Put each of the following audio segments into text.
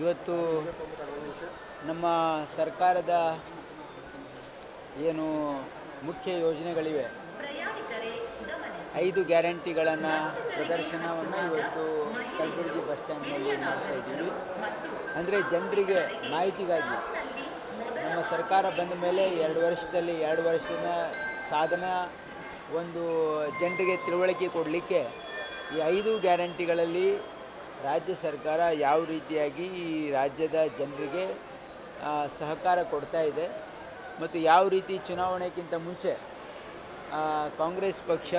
ಇವತ್ತು ನಮ್ಮ ಸರ್ಕಾರದ ಏನು ಮುಖ್ಯ ಯೋಜನೆಗಳಿವೆ. ಐದು ಗ್ಯಾರಂಟಿಗಳನ್ನು ಪ್ರದರ್ಶನವನ್ನು ಇವತ್ತು ಕಲಬುರಗಿ ಬಸ್ ಸ್ಟ್ಯಾಂಡ್ನಲ್ಲಿ ಮಾಡ್ತಾ ಇದ್ದೀವಿ. ಅಂದರೆ ಜನರಿಗೆ ಮಾಹಿತಿಗಾಗಿ. ನಮ್ಮ ಸರ್ಕಾರ ಬಂದ ಮೇಲೆ ಎರಡು ವರ್ಷದಲ್ಲಿ ಎರಡು ವರ್ಷದ ಸಾಧನ ಒಂದು ಜನರಿಗೆ ತಿಳುವಳಿಕೆ ಕೊಡಲಿಕ್ಕೆ ಈ ಐದು ಗ್ಯಾರಂಟಿಗಳಲ್ಲಿ ರಾಜ್ಯ ಸರ್ಕಾರ ಯಾವ ರೀತಿಯಾಗಿ ಈ ರಾಜ್ಯದ ಜನರಿಗೆ ಸಹಕಾರ ಕೊಡ್ತಾ ಇದೆ. ಮತ್ತು ಯಾವ ರೀತಿ ಚುನಾವಣೆಗಿಂತ ಮುಂಚೆ ಕಾಂಗ್ರೆಸ್ ಪಕ್ಷ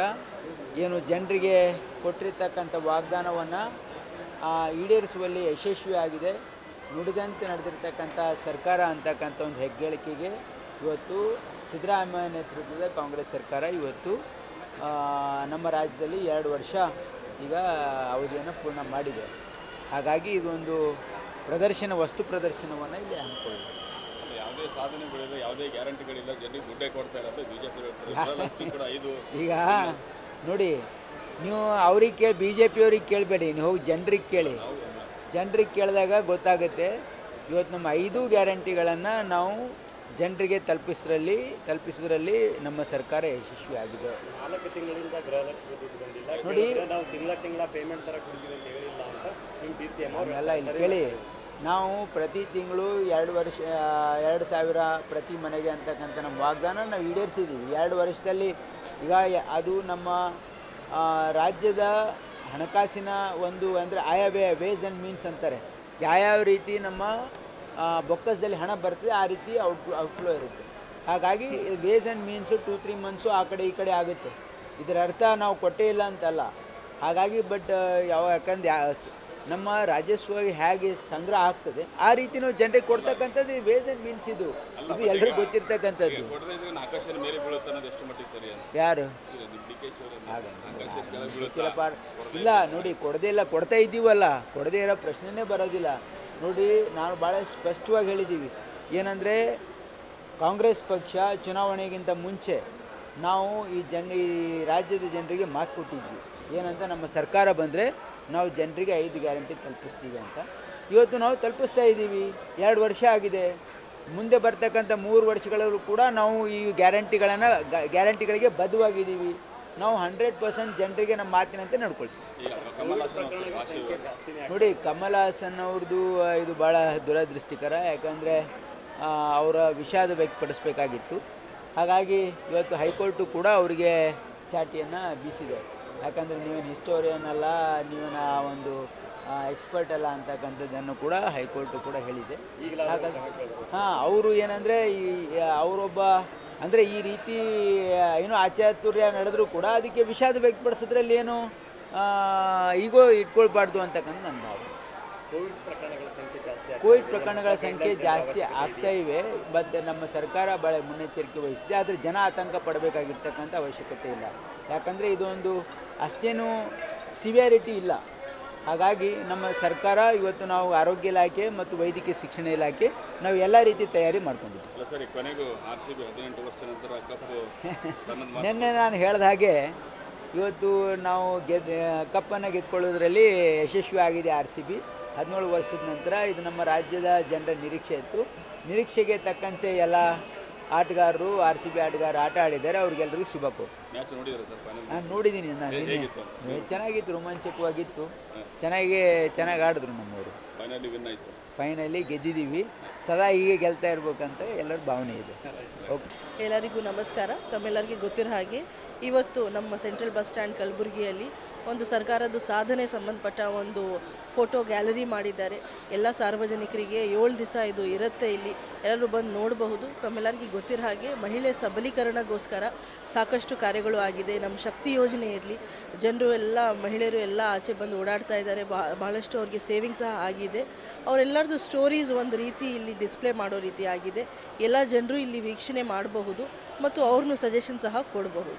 ಏನು ಜನರಿಗೆ ಕೊಟ್ಟಿರ್ತಕ್ಕಂಥ ವಾಗ್ದಾನವನ್ನು ಈಡೇರಿಸುವಲ್ಲಿ ಯಶಸ್ವಿಯಾಗಿದೆ ನುಡಿದಂತೆ ನಡೆದಿರ್ತಕ್ಕಂಥ ಸರ್ಕಾರ ಅಂತಕ್ಕಂಥ ಒಂದು ಹೆಗ್ಗಳಿಕೆಗೆ ಇವತ್ತು ಸಿದ್ದರಾಮಯ್ಯ ನೇತೃತ್ವದ ಕಾಂಗ್ರೆಸ್ ಸರ್ಕಾರ ಇವತ್ತು ನಮ್ಮ ರಾಜ್ಯದಲ್ಲಿ ಎರಡು ವರ್ಷ ಈಗ ಅವಧಿಯನ್ನು ಪೂರ್ಣ ಮಾಡಿದೆ. ಹಾಗಾಗಿ ಇದೊಂದು ಪ್ರದರ್ಶನ, ವಸ್ತು ಪ್ರದರ್ಶನವನ್ನು ಇಲ್ಲಿ ಯಾವುದೇ ಸಾಧನೆಗಳಿಲ್ಲ ಯಾವುದೇ ಗ್ಯಾರಂಟಿಗಳಿಲ್ಲ ಜನರಿಗೆ ದುಡ್ಡೇ ಕೊಡ್ತಾ ಇರೋದು ಬಿಜೆಪಿ ಕೂಡ ಐದು ಈಗ ನೋಡಿ ನೀವು ಅವ್ರಿಗೆ ಕೇಳಿ ಬಿ ಜೆ ಪಿಯವ್ರಿಗೆ ಕೇಳಬೇಡಿ ನೀವು ಹೋಗಿ ಜನರಿಗೆ ಕೇಳಿ. ಜನರಿಗೆ ಕೇಳಿದಾಗ ಗೊತ್ತಾಗುತ್ತೆ ಇವತ್ತು ನಮ್ಮ ಐದು ಗ್ಯಾರಂಟಿಗಳನ್ನು ನಾವು ಜನರಿಗೆ ತಲುಪಿಸರಲ್ಲಿ ತಲುಪಿಸೋದ್ರಲ್ಲಿ ನಮ್ಮ ಸರ್ಕಾರ ಯಶಸ್ವಿಯಾಗಿದೆ. ನಾಲ್ಕು ತಿಂಗಳಿಂದ ಗೃಹಲಕ್ಷ್ಮಿ ದುಡ್ಡು ಬಂದಿಲ್ಲ. ನೋಡಿ. ನಾವು ತಿಂಗಳ ತಿಂಗಳ ಪೇಮೆಂಟ್ ತರ ಕೊಡ್ತೀವಿ ಅಂತ ಹೇಳಿಲ್ಲ ಅಂತ ನಿಮ್ಮ ಡಿ ಸಿ ಎಂ ಅವರು ಹಂಗಲ್ಲ ಇಲ್ಲಿ ಕೇಳಿ. ನಾವು ಪ್ರತಿ ತಿಂಗಳು ಎರಡು ವರ್ಷ ಎರಡು ಸಾವಿರ ಪ್ರತಿ ಮನೆಗೆ ಅಂತಕ್ಕಂಥ ನಮ್ಮ ವಾಗ್ದಾನ ನಾವು ಈಡೇರಿಸಿದ್ದೀವಿ. ಎರಡು ವರ್ಷದಲ್ಲಿ ಈಗ ಅದು ನಮ್ಮ ರಾಜ್ಯದ ಹಣಕಾಸಿನ ಒಂದು ಅಂದರೆ ಆಯಾ ವೇ ವೇಸ್ ಆ್ಯಂಡ್ ಮೀನ್ಸ್ ಅಂತಾರೆ. ಯಾವ್ಯಾವ ರೀತಿ ನಮ್ಮ ಬೊಕ್ಕಸದಲ್ಲಿ ಹಣ ಬರ್ತದೆ ಆ ರೀತಿ ಔಟ್ ಔಟ್ಫ್ಲೋ ಇರುತ್ತೆ. ಹಾಗಾಗಿ ways and means two three months ಆ ಕಡೆ ಈ ಕಡೆ ಆಗುತ್ತೆ. ಇದರ ಅರ್ಥ ನಾವು ಕೊಟ್ಟೇ ಇಲ್ಲ ಅಂತಲ್ಲ. ಹಾಗಾಗಿ ಬಟ್ ಯಾವ ಯಾಕಂದ್ರೆ ನಮ್ಮ ರಾಜಸ್ವ ಹೇಗೆ ಸಂಗ್ರಹ ಆಗ್ತದೆ ಆ ರೀತಿ ನಾವು ಜನರಿಗೆ ಕೊಡ್ತಕ್ಕಂಥದ್ದು ವೇಸ್ ಅಂಡ್ ಮೀನ್ಸ್ ಇದು. ಇದು ಎಲ್ಲರಿಗೂ ಗೊತ್ತಿರ್ತಕ್ಕಂಥದ್ದು. ಯಾರು? ಇಲ್ಲ ನೋಡಿ ಕೊಡದೇ ಇಲ್ಲ ಕೊಡ್ತಾ ಇದ್ದೀವಲ್ಲ. ಕೊಡದೇ ಇರೋ ಪ್ರಶ್ನೆನೇ ಬರೋದಿಲ್ಲ. ನೋಡಿ ನಾವು ಭಾಳ ಸ್ಪಷ್ಟವಾಗಿ ಹೇಳಿದ್ದೀವಿ. ಏನಂದರೆ ಕಾಂಗ್ರೆಸ್ ಪಕ್ಷ ಚುನಾವಣೆಗಿಂತ ಮುಂಚೆ ನಾವು ಈ ಜನ ಈ ರಾಜ್ಯದ ಜನರಿಗೆ ಮಾತು ಕೊಟ್ಟಿದ್ವಿ. ಏನಂತ ನಮ್ಮ ಸರ್ಕಾರ ಬಂದರೆ ನಾವು ಜನರಿಗೆ ಐದು ಗ್ಯಾರಂಟಿ ತಲುಪಿಸ್ತೀವಿ ಅಂತ. ಇವತ್ತು ನಾವು ತಲುಪಿಸ್ತಾ ಇದ್ದೀವಿ. ಎರಡು ವರ್ಷ ಆಗಿದೆ. ಮುಂದೆ ಬರ್ತಕ್ಕಂಥ ಮೂರು ವರ್ಷಗಳಲ್ಲೂ ಕೂಡ ನಾವು ಈ ಗ್ಯಾರಂಟಿಗಳನ್ನು ಗ್ಯಾರಂಟಿಗಳಿಗೆ ಬದ್ಧವಾಗಿದ್ದೀವಿ. ನಾವು ಹಂಡ್ರೆಡ್ ಪರ್ಸೆಂಟ್ ಜನರಿಗೆ ನಮ್ಮ ಮಾತಿನಂತೆ ನಡ್ಕೊಳ್ತೀವಿ. ನೋಡಿ ಕಮಲ್ ಹಾಸನ್ ಅವ್ರದ್ದು ಇದು ಭಾಳ ದುರದೃಷ್ಟಿಕರ. ಯಾಕಂದರೆ ಅವರ ವಿಷಾದ ವ್ಯಕ್ತಪಡಿಸ್ಬೇಕಾಗಿತ್ತು. ಹಾಗಾಗಿ ಇವತ್ತು ಹೈಕೋರ್ಟು ಕೂಡ ಅವರಿಗೆ ಚಾಟಿಯನ್ನು ಬೀಸಿದೆ. ಯಾಕಂದರೆ ನೀವೇನು ಹಿಸ್ಟೋರಿಯನ್ ಅಲ್ಲ ನೀವೇನ ಒಂದು ಎಕ್ಸ್ಪರ್ಟ್ ಅಲ್ಲ ಅಂತಕ್ಕಂಥದ್ದನ್ನು ಕೂಡ ಹೈಕೋರ್ಟು ಕೂಡ ಹೇಳಿದೆ. ಹಾಗಾಗಿ ಹಾಂ ಅವರು ಏನಂದರೆ ಈ ಅವರೊಬ್ಬ ಅಂದರೆ ಈ ರೀತಿ ಏನು ಆಚಾತುರ್ಯ ನಡೆದರೂ ಕೂಡ ಅದಕ್ಕೆ ವಿಷಾದ ವ್ಯಕ್ತಪಡಿಸಿದ್ರಲ್ಲಿ ಏನು ಈಗೋ ಇಟ್ಕೊಳ್ಬಾರ್ದು ಅಂತಕ್ಕಂಥ ನನ್ನ ಭಾವನೆ. ಕೋವಿಡ್ ಪ್ರಕರಣಗಳ ಸಂಖ್ಯೆ ಜಾಸ್ತಿ ಆಗ್ತಾ ಕೋವಿಡ್ ಪ್ರಕರಣಗಳ ಸಂಖ್ಯೆ ಜಾಸ್ತಿ ಆಗ್ತಾ ಇವೆ ಮತ್ತು ನಮ್ಮ ಸರ್ಕಾರ ಭಾಳ ಮುನ್ನೆಚ್ಚರಿಕೆ ವಹಿಸಿದೆ. ಆದರೆ ಜನ ಆತಂಕ ಪಡಬೇಕಾಗಿರ್ತಕ್ಕಂಥ ಅವಶ್ಯಕತೆ ಇಲ್ಲ. ಯಾಕಂದರೆ ಇದೊಂದು ಅಷ್ಟೇನು ಸಿವಿಯಾರಿಟಿ ಇಲ್ಲ. ಹಾಗಾಗಿ ನಮ್ಮ ಸರ್ಕಾರ ಇವತ್ತು ನಾವು ಆರೋಗ್ಯ ಇಲಾಖೆ ಮತ್ತು ವೈದ್ಯಕೀಯ ಶಿಕ್ಷಣ ಇಲಾಖೆ ನಾವು ಎಲ್ಲ ರೀತಿ ತಯಾರಿ ಮಾಡ್ಕೊಂಡಿದ್ದೀವಿ. ಅಲ್ಲ ಸರಿ ಕೊನೆಗೂ ಆರ್ ಸಿ ವರ್ಷ ನಂತರ ಕಪ್ಪು ತನ್ನದು ನಿನ್ನೆ ನಾನು ಹೇಳ್ದ ಹಾಗೆ ಇವತ್ತು ನಾವು ಗೆದ್ ಕಪ್ಪನ್ನು ಗೆದ್ಕೊಳ್ಳೋದ್ರಲ್ಲಿ ಯಶಸ್ವಿ ಆಗಿದೆ ಆರ್ ಸಿ ಬಿ. ಹದಿನೇಳು ವರ್ಷದ ನಂತರ ಇದು ನಮ್ಮ ರಾಜ್ಯದ ಜನರ ನಿರೀಕ್ಷೆ ಇತ್ತು. ನಿರೀಕ್ಷೆಗೆ ತಕ್ಕಂತೆ ಎಲ್ಲ ಆಟಗಾರರು ಆರ್ ಸಿ ಬಿ ಆಟಗಾರರು ಆಟ ಆಡಿದ್ದಾರೆ. ಅವ್ರಿಗೆಲ್ಲರಿಗೂ ಶುಭ ನಾನು ನೋಡಿದ್ದೀನಿ ನಾನು ಚೆನ್ನಾಗಿತ್ತು ರೋಮಾಂಚಕವಾಗಿತ್ತು. ಚೆನ್ನಾಗಿ ಚೆನ್ನಾಗಿ ಆಡಿದ್ರು ನಮ್ಮವರು. ಫೈನಲಿ ಗೆದ್ದಿದ್ದೀವಿ. ಸದಾ ಹೀಗೆ ಗೆಲ್ತಾ ಇರಬೇಕಂತ ಎಲ್ಲರ ಭಾವನೆ ಇದೆ. ಓಕೆ ಎಲ್ಲರಿಗೂ ನಮಸ್ಕಾರ. ತಮ್ಮೆಲ್ಲರಿಗೆ ಗೊತ್ತಿರೋ ಹಾಗೆ ಇವತ್ತು ನಮ್ಮ ಸೆಂಟ್ರಲ್ ಬಸ್ ಸ್ಟ್ಯಾಂಡ್ ಕಲಬುರಗಿಯಲ್ಲಿ ಒಂದು ಸರ್ಕಾರದ ಸಾಧನೆ ಸಂಬಂಧಪಟ್ಟ ಒಂದು ಫೋಟೋ ಗ್ಯಾಲರಿ ಮಾಡಿದ್ದಾರೆ. ಎಲ್ಲ ಸಾರ್ವಜನಿಕರಿಗೆ ಏಳು ದಿವಸ ಇದು ಇರುತ್ತೆ ಇಲ್ಲಿ. ಎಲ್ಲರೂ ಬಂದು ನೋಡಬಹುದು. ತಮ್ಮೆಲ್ಲರಿಗೆ ಗೊತ್ತಿರೋ ಹಾಗೆ ಮಹಿಳೆ ಸಬಲೀಕರಣಗೋಸ್ಕರ ಸಾಕಷ್ಟು ಕಾರ್ಯಗಳು ಆಗಿದೆ. ನಮ್ಮ ಶಕ್ತಿ ಯೋಜನೆ ಇರಲಿ. ಜನರು ಎಲ್ಲ, ಮಹಿಳೆಯರು ಎಲ್ಲ ಆಚೆ ಬಂದು ಓಡಾಡ್ತಾ ಇದ್ದಾರೆ. ಬಹ ಬಹಳಷ್ಟು ಅವ್ರಿಗೆ ಸೇವಿಂಗ್ ಸಹ ಆಗಿದೆ. ಅವರೆಲ್ಲರದ್ದು ಸ್ಟೋರೀಸ್ ಒಂದು ರೀತಿ ಇಲ್ಲಿ ಡಿಸ್ಪ್ಲೇ ಮಾಡೋ ರೀತಿ ಆಗಿದೆ. ಎಲ್ಲ ಜನರು ಇಲ್ಲಿ ವೀಕ್ಷಣೆ ಮಾಡಬಹುದು ಮತ್ತು ಅವ್ರನ್ನೂ ಸಜೆಷನ್ ಸಹ ಕೊಡಬಹುದು.